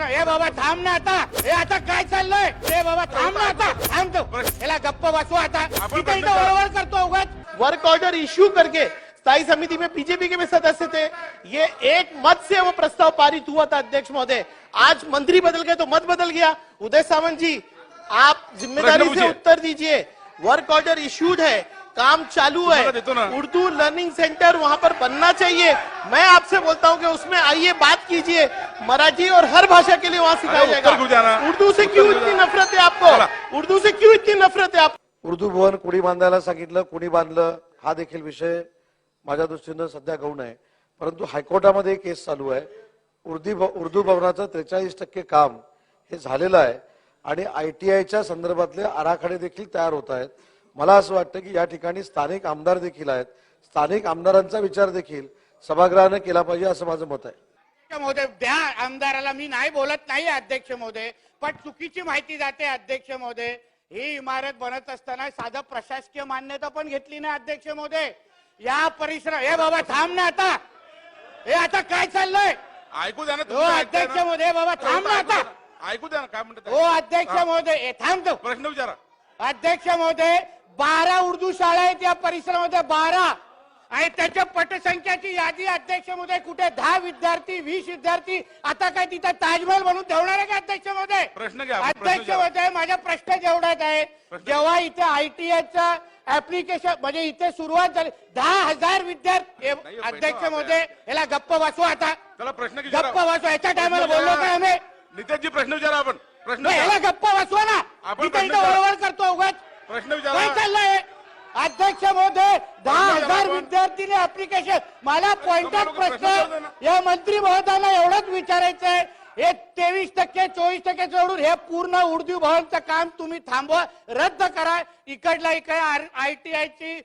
हे बाबा थांब ना आता. हे आता काय चाललंय? हे बाबा थांब ना आता. थांब तो. याला गप्प बसू आता. इथं इथं. वळवळ करतो उगाच. वर्क ऑर्डर इश्यू करके स्थायी समिति में बीजेपी के भी सदस्य थे। ये एक मत से वो प्रस्ताव पारित हुआ था अध्यक्ष महोदय। आज मंत्री बदल गए तो मत बदल गया। उदय सामंत जी आप जिम्मेदारी से। उत्तर दीजिए। वर्क ऑर्डर इश्यूड है। काम चालू। है। उर्दू लर्निंग सेंटर वहां पर बनना चाहिए। मैं आपसे बोलता हूं कि उसमें आइए बात कीजिए। मराठी और हर भाषा के लिए वहां सिखाया? जाएगा। उर्दू से क्यों इतनी? नफरत है। आपको? उर्दू से क्यों इतनी नफरत है आपको उर्दू भवन कुणी बांधायला सांगितलं कुणी बांधलं हा देखील विषय माझ्या दृष्टीनं सध्या गौण आहे. परंतु हायकोर्टामध्ये केस चालू आहे. उर्दी उर्दू भवनाचं त्रेचाळीस टक्के काम हे झालेलं आहे. आणि आय टी आयच्या संदर्भातले आराखडे देखील तयार होत आहेत. मला असं वाटतं की या ठिकाणी स्थानिक आमदार देखील आहेत. स्थानिक आमदारांचा विचार देखील सभागृहानं केला पाहिजे असं माझं मत आहे. महोदय द्या आमदाराला. मी नाही बोलत नाही अध्यक्ष महोदय पण चुकीची माहिती जाते अध्यक्ष महोदय. ही इमारत बनत असताना साधं प्रशासकीय मान्यता पण घेतली ना अध्यक्ष महोदय. या परिसर हे बाबा थांब ना आता. हे आता काय चाललंय? ऐकू द्या ना हो तुम्ही ऐकताय अध्यक्ष ना? महोदय बाबा थांब ना आता. ऐकू द्या ना काय म्हणतात हो अध्यक्ष महोदय हे थांब तो. प्रश्न विचारा. अध्यक्ष महोदय बारा उर्दू शाळा आहेत या परिसरामध्ये बारा. आणि त्याच्या पटसंख्याची यादी अध्यक्ष महोदय कुठे? दहा विद्यार्थी वीस विद्यार्थी. आता काय तिथं ताजमहल बनवून ठेवणार आहे का अध्यक्ष प्रश्न अध्यक्ष घ्या. महोदय माझा प्रश्न जेवढाच आहे जेव्हा इथे आयटीआयचा ऍप्लिकेशन म्हणजे इथे सुरुवात झाली दहा हजार विद्यार्थी अध्यक्ष महोदय याला गप्प बसू आता. प्रश्न गप्प बसू याच्या टायमाला बोललो काय आम्ही? नितेशजी प्रश्न विचारा आपण. प्रश्न याला. गप्प बसवा ना. आपण इथं. वळवळ करतो उगाच. प्रश्न काय विचारा चाललंय अध्यक्ष महोदय दहा हजार. विद्यार्थीने ऍप्लिकेशन मला पॉइंटात लोकं प्रश्न. या मंत्री महोदयांना एवढंच विचारायचं आहे हे तेवीस टक्के चोवीस टक्के जोडून हे पूर्ण उर्दू भवनचं काम तुम्ही थांबवा रद्द करा. इकडला इकडे आय टी आयची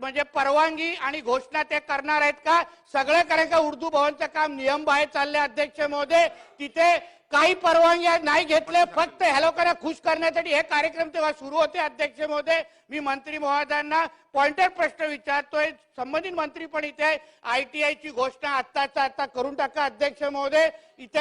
म्हणजे परवानगी आणि घोषणा ते करणार आहेत का? सगळं कारण का उर्दू भवनचं काम नियम बाहेर चालले अध्यक्ष महोदय. तिथे काही परवानगी नाही घेतले फक्त ह्या लोकांना खुश करण्यासाठी हे कार्यक्रम तेव्हा सुरू होते अध्यक्ष महोदय. मी मंत्री महोदयांना पॉइंटर प्रश्न विचारतोय. संबंधित मंत्री पण इथे आहे. टी ची घोषणा आत्ताचा आता करून टाका अध्यक्ष महोदय. इथे